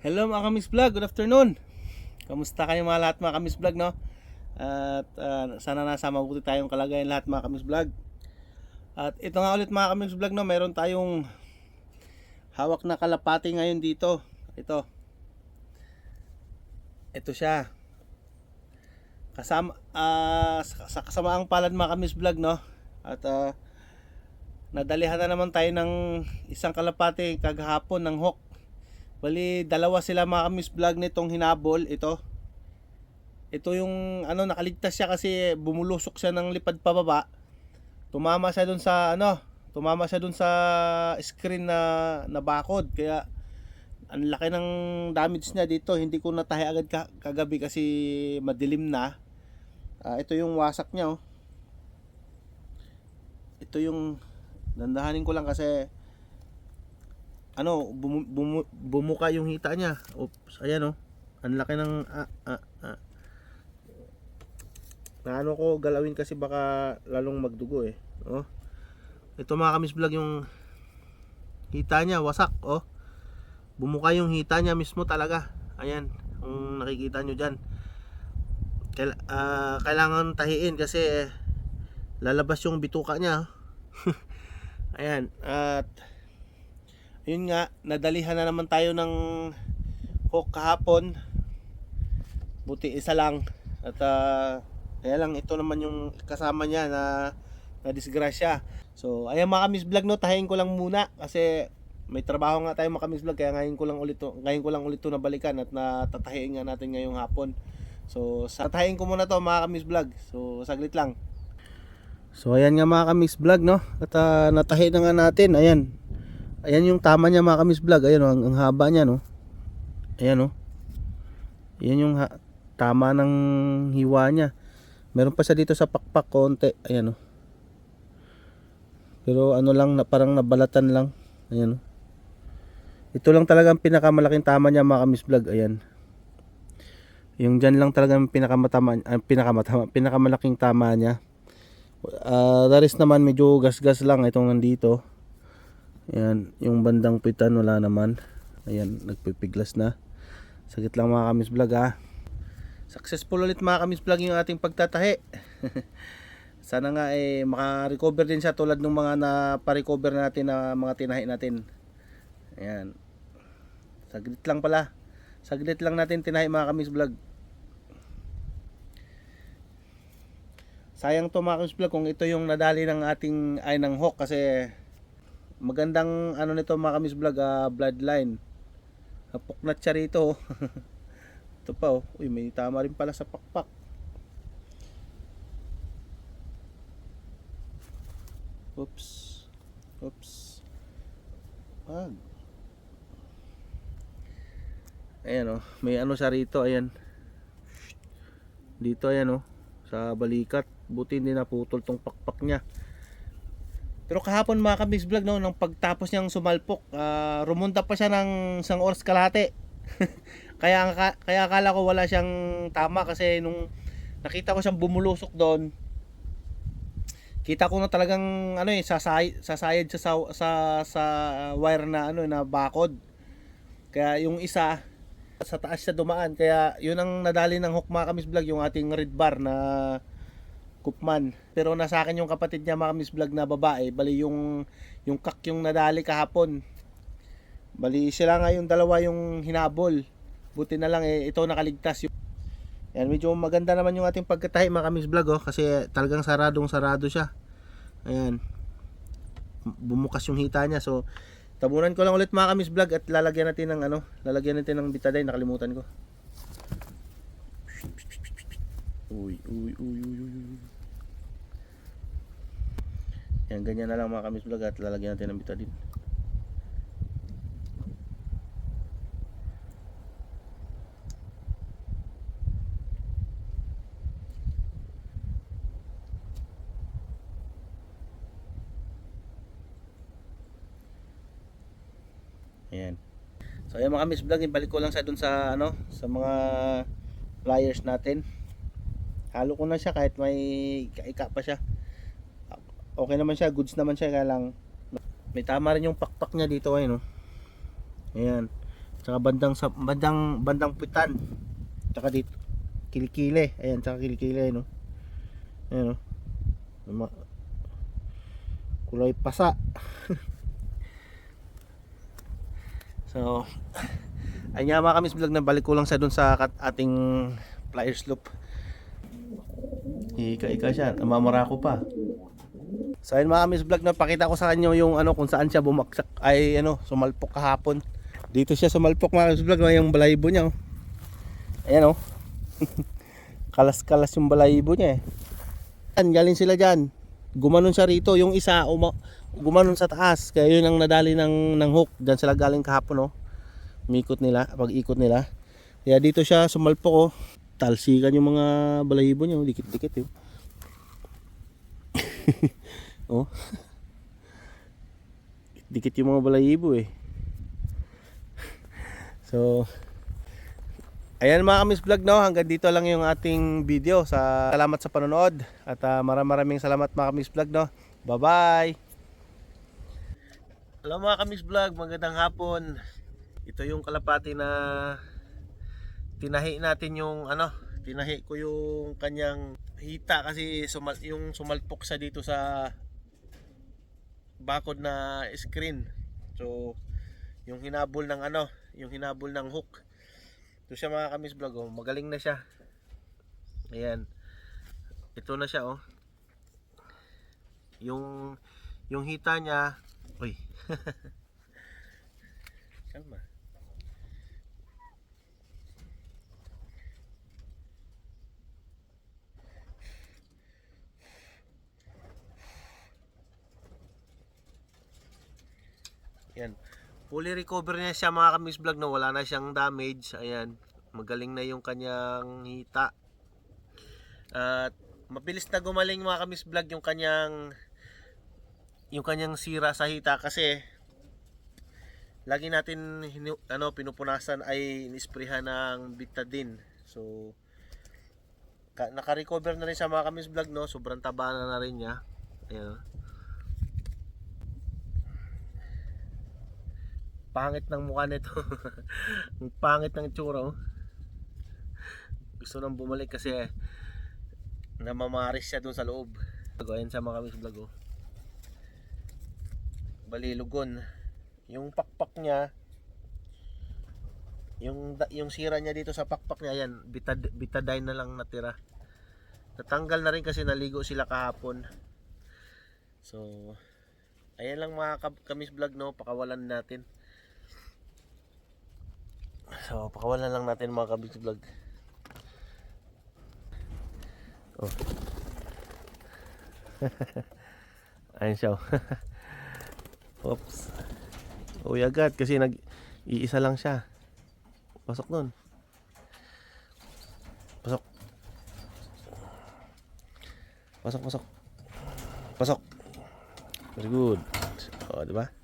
Hello mga kamis vlog, good afternoon. Kamusta kayo mga lahat mga kamis vlog no? At ah, sana nasa mabuti tayong kalagayan lahat mga kamis vlog. At ito nga ulit mga kamis vlog no, meron tayong hawak na kalapati ngayon dito. Ito. Ito siya. Kasama ah, sa, sa kasamaang palad mga kamis vlog no. At ah, nadalihan na naman tayo ng isang kalapati kagahapon ng hawk. Bali, dalawa sila mga kamis vlog nitong hinabol. Ito. Ito yung ano nakaligtas siya kasi bumulusok siya ng lipad pababa. Tumama siya dun sa ano, tumama siya dun sa screen na na bakod kaya ang laki ng damage niya dito. Hindi ko natahi agad ka, kagabi kasi madilim na. Ah, ito yung wasak niya oh. Ito yung dandahanin ko lang kasi ano, bumu, bumu, bumuka yung hita niya. Oops, ayan oh. Ang laki ng ah, ah, ah. Na ano ko galawin kasi baka lalong magdugo eh. Oh. Ito mga kamis vlog yung hita niya wasak oh. Bumuka yung hita niya mismo talaga. Ayan, kung nakikita nyo dyan. Kaila, ah, kailangan tahiin kasi eh, lalabas yung bituka niya. oh. Ayan, at yun nga, nadalihan na naman tayo ng hook kahapon. Buti isa lang. At ah, kaya lang ito naman yung kasama niya na na disgrasya. So, ayan mga kamis vlog no, tahiin ko lang muna kasi may trabaho nga tayo mga kamis vlog kaya ngayon ko lang ulit to, ngayon ko lang ulit to nabalikan at natatahiin nga natin ngayong hapon. So, satahin ko muna to mga kamis vlog. So, saglit lang. So, ayan nga mga kamis vlog no. At ah, natahi na nga natin. Ayan. Ayan yung tama niya mga kamis vlog. Ayan oh, ang, ang haba niya no. Ayan oh. Ayan yung ha- tama ng hiwa niya. Meron pa siya dito sa pakpak konti. Ayan oh. Pero ano lang na parang nabalatan lang. Ayan oh. Ito lang talaga ang pinakamalaking tama niya mga kamis vlog. Ayan. Yung dyan lang talaga ang pinakamatama, ang pinakamatama, pinakamalaking tama niya. Uh, daris naman medyo gas-gas lang itong nandito. Ayan, yung bandang pitan wala naman. Ayan, nagpipiglas na. Sakit lang mga kamis vlog ha. Successful ulit mga kamis vlog yung ating pagtatahi. Sana nga eh maka-recover din siya tulad ng mga na-recover natin na mga tinahi natin. Ayan. Saglit lang pala. Saglit lang natin tinahi mga kamis vlog. Sayang to mga kamis vlog kung ito yung nadali ng ating ay ng hawk kasi magandang ano nito mga kamis vlog ah, bloodline. Napuknat siya rito. oh. ito pa oh. Uy, may tama rin pala sa pakpak. Oops. Oops. Wag. Ayan oh, may ano siya rito, ayan. Dito ayan oh, sa balikat. Buti hindi naputol tong pakpak niya. Pero kahapon mga kabis vlog no, nang pagtapos niyang sumalpok, ah, rumunta pa siya ng isang oras kalahati. kaya ka- kaya akala ko wala siyang tama kasi nung nakita ko siyang bumulusok doon, kita ko na talagang ano eh sasay sasayad siya sa sa sa wire na ano na bakod. Kaya yung isa sa taas siya dumaan kaya yun ang nadali ng hook mga kamis vlog yung ating red bar na Kupman. Pero nasa akin yung kapatid niya mga miss vlog na babae. Bali yung yung kak yung nadali kahapon. Bali sila nga yung dalawa yung hinabol. Buti na lang eh ito nakaligtas yung Yan, medyo maganda naman yung ating pagkatahi mga miss vlog oh kasi talagang saradong sarado siya. Ayan. Bumukas yung hita niya. So tabunan ko lang ulit mga miss vlog at lalagyan natin ng ano, lalagyan natin ng betadine nakalimutan ko. Uy, uy, uy, uy, uy. Yan, ganyan na lang mga kamis vlog at lalagyan natin ng betadine. Ayan. So ayan mga kamis vlog, ibalik ko lang sa dun sa ano, sa mga pliers natin. Halo ko na siya kahit may ika pa siya. Okay naman siya, goods naman siya kaya lang may tama rin yung pakpak niya dito ayun oh. Ayan. Tsaka bandang sa bandang bandang putan. Tsaka dito kilikili. Ayan, tsaka kilikili no. Ayan no. Nama- kulay pasa. so, nga mga kamis vlog na balik ko lang sa dun sa ating flyers loop. Ika-ika siya, namamara ko pa. So ayun mga kamis vlog na pakita ko sa kanyo yung ano kung saan siya bumaksak ay ano sumalpok kahapon. Dito siya sumalpok mga kamis vlog yung balahibo niya. Oh. Ayan oh. Kalas-kalas yung balahibo niya eh. Yan, galing sila dyan. Gumanon siya rito. Yung isa, uma, gumanon sa taas. Kaya yun ang nadali ng, ng hook. Dyan sila galing kahapon, oh. Umikot nila, pag ikot nila. Kaya dito siya sumalpok, oh. Talsikan yung mga balahibo niya, oh. Dikit-dikit, eh. oh. Dikit yung mga balahibo, eh. So, Ayan mga kamis vlog no, hanggang dito lang yung ating video. Sa salamat sa panonood at uh, maraming maraming salamat mga kamis vlog no. Bye-bye. Hello mga kamis vlog, magandang hapon. Ito yung kalapati na tinahi natin yung ano, tinahi ko yung kanyang hita kasi sumal yung sumalpok sa dito sa bakod na screen. So yung hinabol ng ano, yung hinabol ng hook. Ito siya mga kamis vlog oh. Magaling na siya. Ayan. Ito na siya oh. Yung yung hita niya, uy. Kalma. Yan. Fully recover niya siya mga kamis vlog na wala na siyang damage. Ayan. Magaling na yung kanyang hita. At mabilis na gumaling mga kamis vlog yung kanyang yung kanyang sira sa hita kasi lagi natin ano pinupunasan ay inisprehan ng betadine. So ka- naka-recover na rin sa mga kamis vlog no. Sobrang taba na na rin niya. Ayan. Pangit ng mukha nito. Ang pangit ng tsura. oh. Gusto nang bumalik kasi namamaris siya dun sa loob. Ayan sa mga kamis vlog. Oh. Balilugon. Yung pakpak niya yung yung sira niya dito sa pakpak niya yan bitad, bitadine na lang natira natanggal na rin kasi naligo sila kahapon so ayan lang mga kamis vlog no pakawalan natin So, pakawalan lang natin mga kabig vlog. Oh. Ayun siya. oh. Oops. Uy agad kasi nag iisa lang siya. Pasok nun. Pasok. Pasok, pasok. Pasok. Very good. Oh, di ba?